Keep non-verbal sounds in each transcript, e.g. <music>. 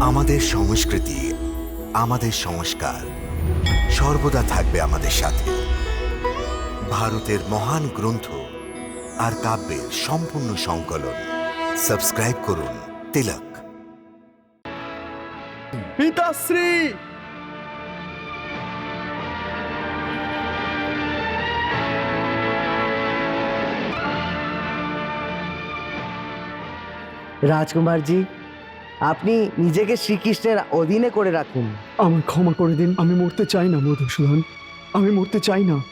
আমাদের সংস্কৃতি আমাদের সংস্কার সর্বদা থাকবে আমাদের সাথে। ভারতের মহান গ্রন্থ আর কাব্যের সম্পূর্ণ সংকলন। সাবস্ক্রাইব করুন তিলক। পিতাশ্রী! রাজকুমারজি আপনি নিজেকে শ্রীকৃষ্ণের অধীনে করে রাখুন। আমার ক্ষমা করে দিন আমি মরতে চাই না মধুসূদন। আমি মরতে চাই না।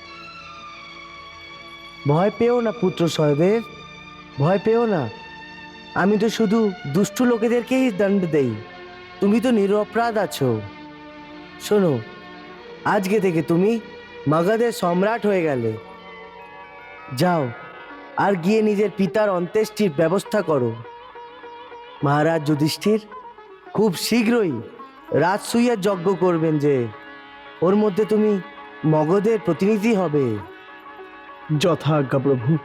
ভয় পেও না পুত্র সহদেব। ভয় পেও না। আমি তো শুধু দুষ্টু লোকেদেরকেই দণ্ড দেই। তুমি তো নিরপরাধ আছো। শোনো আজকে থেকে তুমি মগধের সম্রাট হয়ে গেলে। যাও আর গিয়ে নিজের পিতার অন্ত্যেষ্টির ব্যবস্থা করো। মহারাজ যুধিষ্ঠির খুব শীঘ্রই রাজসুইয়ার যজ্ঞ করবেন যে ওর মধ্যে তুমি মগধের প্রতিনিধি হবে। যথা আজ্ঞা প্রভু।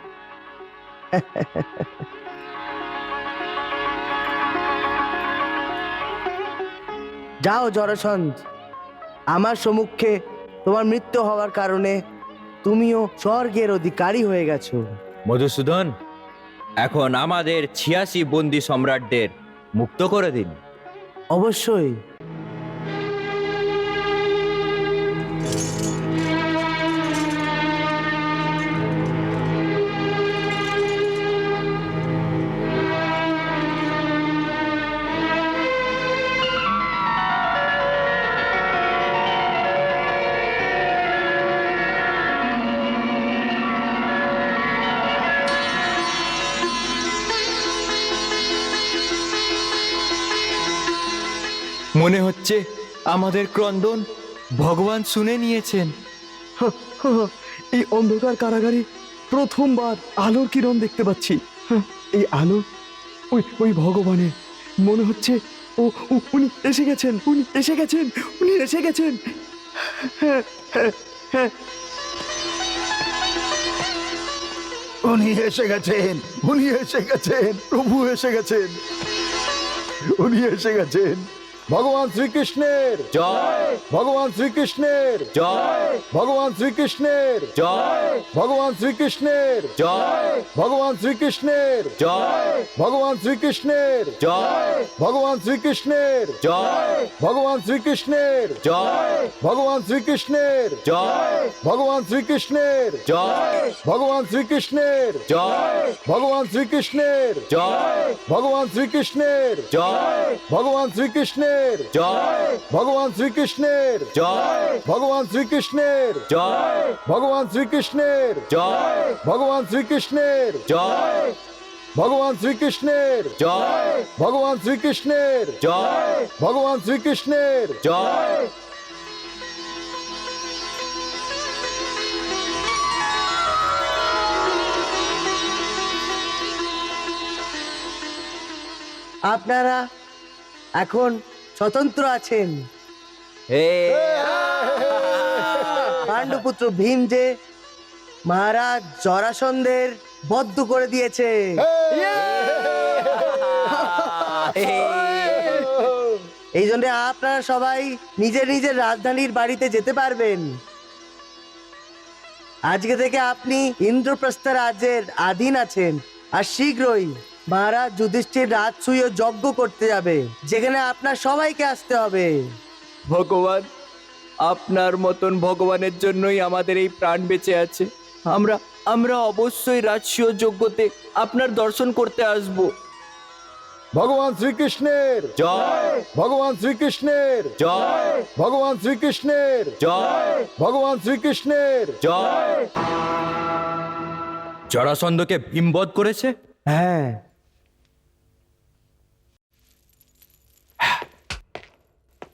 <laughs> যাও জরাসন্ধ আমার সম্মুখে তোমার মৃত্যু হওয়ার কারণে তুমিও স্বর্গের অধিকারী হয়ে গেছো। মধুসূদন এখন আমাদের ছিয়াশি বন্দি সম্রাটদের মুক্ত করে দিন। অবশ্যই। মনে হচ্ছে আমাদের ক্রন্দন ভগবান শুনে নিয়েছেন। এই অন্ধকার কারাগারে প্রথমবার আলোর কিরণ দেখতে পাচ্ছি। এই আলো? ওই ওই ভগবানের। মনে হচ্ছে ও উনি এসে গেছেন, উনি এসে গেছেন, উনি এসে গেছেন। উনি এসে গেছেন, উনি এসে গেছেন, প্রভু এসে গেছেন। উনি এসে গেছেন। ভগবান শ্রীকৃষ্ণের জয় ভগবান শ্রীকৃষ্ণের জয় ভগবান শ্রীকৃষ্ণের জয় ভগবান শ্রীকৃষ্ণের জয় ভগবান শ্রীকৃষ্ণের জয় ভগবান শ্রীকৃষ্ণের জয় ভগবান শ্রীকৃষ্ণের জয় ভগবান শ্রীকৃষ্ণের জয় ভগবান শ্রীকৃষ্ণের জয় ভগবান শ্রীকৃষ্ণের জয় ভগবান শ্রীকৃষ্ণের জয় ভগবান শ্রীকৃষ্ণের জয় ভগবান শ্রীকৃষ্ণের জয় ভগবান শ্রীকৃষ্ণের জয়। ভগবান শ্রীকৃষ্ণের। জয়। ভগবান শ্রীকৃষ্ণের। জয়। ভগবান শ্রীকৃষ্ণের। জয়। ভগবান শ্রীকৃষ্ণের। জয়। ভগবান শ্রীকৃষ্ণের। জয়। ভগবান শ্রীকৃষ্ণের। জয়। ভগবান শ্রীকৃষ্ণের। জয়। আপনারা এখন স্বতন্ত্র আছেন। হে! পাণ্ডুপুত্র ভীম যে মহারাজ জরাসন্ধের বদ্ধ করে দিয়েছে। এই জন্য আপনারা সবাই নিজের নিজের রাজধানীর বাড়িতে যেতে পারবেন। আজকে থেকে আপনি ইন্দ্রপ্রস্থ রাজ্যের আধীন আছেন আর শীঘ্রই। মহারাজ যুধিষ্ঠির রাজসূয় যজ্ঞ করতে যাবে যেখানে আপনার সবাইকে আসতে হবে। ভগবান আপনার মতন ভগবানের জন্যই আমাদের এই প্রাণ বেঁচে আছে। আমরা আমরা অবশ্যই রাজস্বীয় যোগ্যতে আপনার দর্শন করতে আসব। ভগবান শ্রীকৃষ্ণের। জয়। ভগবান শ্রীকৃষ্ণের। জয়। ভগবান শ্রীকৃষ্ণের। জয়। ভগবান শ্রীকৃষ্ণের। জয়। জরাসন্ধকে ভীমবধ করেছে? হ্যাঁ।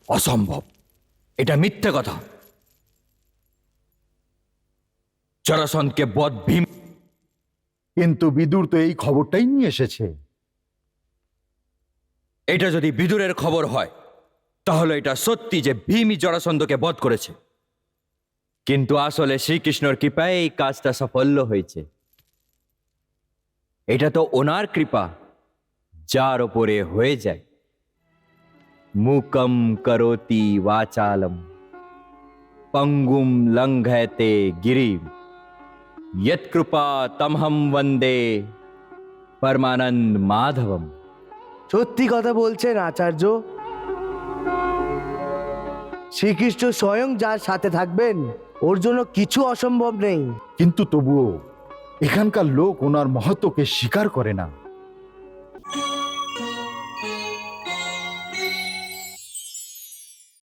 অসম্ভব। এটা মিথ্যে কথা। জরাসন্ধকে বধ ভীম কিন্তু বিদুর তো এই খবরটাই নিয়ে এসেছে। এটা যদি বিদুরের খবর হয় তাহলে এটা সত্যি যে ভীমই জরাসন্ধকে বধ করেছে। কিন্তু আসলে শ্রীকৃষ্ণর কৃপায় এই কাজটা সাফল্য হয়েছে। এটা তো ওনার কৃপা যার ওপরে হয়ে যায়। মুকম করোতি वाचालम पंगुम लंघयते गिरिम यत्कृपा तमहम वंदे परमानंद माधवम সত্যি কথা বলছেন আচার্য শ্রীকৃষ্ণ স্বয়ং যার সাথে থাকবেন ওর জন্য কিছু অসম্ভব নেই কিন্তু তবুও এখানকার লোক ওনার মহত্বকে স্বীকার করে না